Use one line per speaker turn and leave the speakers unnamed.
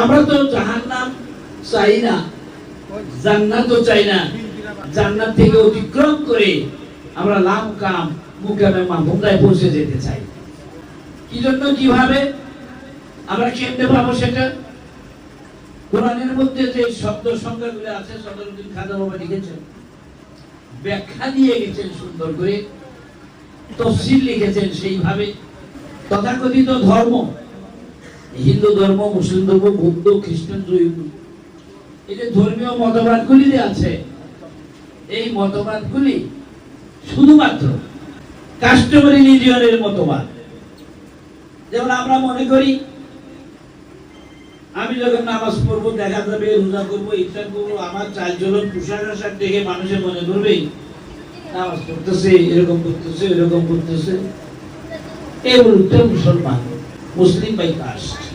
আমরা তো জাহান্নাম চাই না। জান্নাতও চাই না। জান্নাত থেকে অতিক্রম করে আমরা লাম কাম মুকামে মাহমুদায় পৌঁছে যেতে চাই। কি জন্য কীভাবে? আমরা কেমনে পাবো সেটা? কোরআনের মধ্যে যে শব্দ সংখ্যাগুলো আছে সদরুদ্দিন খাদা বাবা লিখেছেন। ব্যাখ্যা দিয়ে গেছেন সুন্দর করে। তফসিল লিখেছেন সেইভাবে। তথাকথিত ধর্ম হিন্দু ধর্ম, মুসলিম ধর্ম, বৌদ্ধ, খ্রিস্টান, জৈন। এই যে ধর্মীয় মতবাদগুলি যে আছে। এই মতবাদগুলি শুধুমাত্র কাস্টমারি রিলিজিয়নের মতবাদ। যেমন আমরা মনে করি, আমি যখন নামাজ পড়ব, দেখা যাবে, রোজা করব, ইফতার করব, আমার চলন পোশাক আশাক দেখে মানুষে মনে করবে, নামাজ পড়তেছে, এরকম করতেছে এরকম করতেছে। এ উল্টো মুসলমান, মুসলিম বাই কাস্ট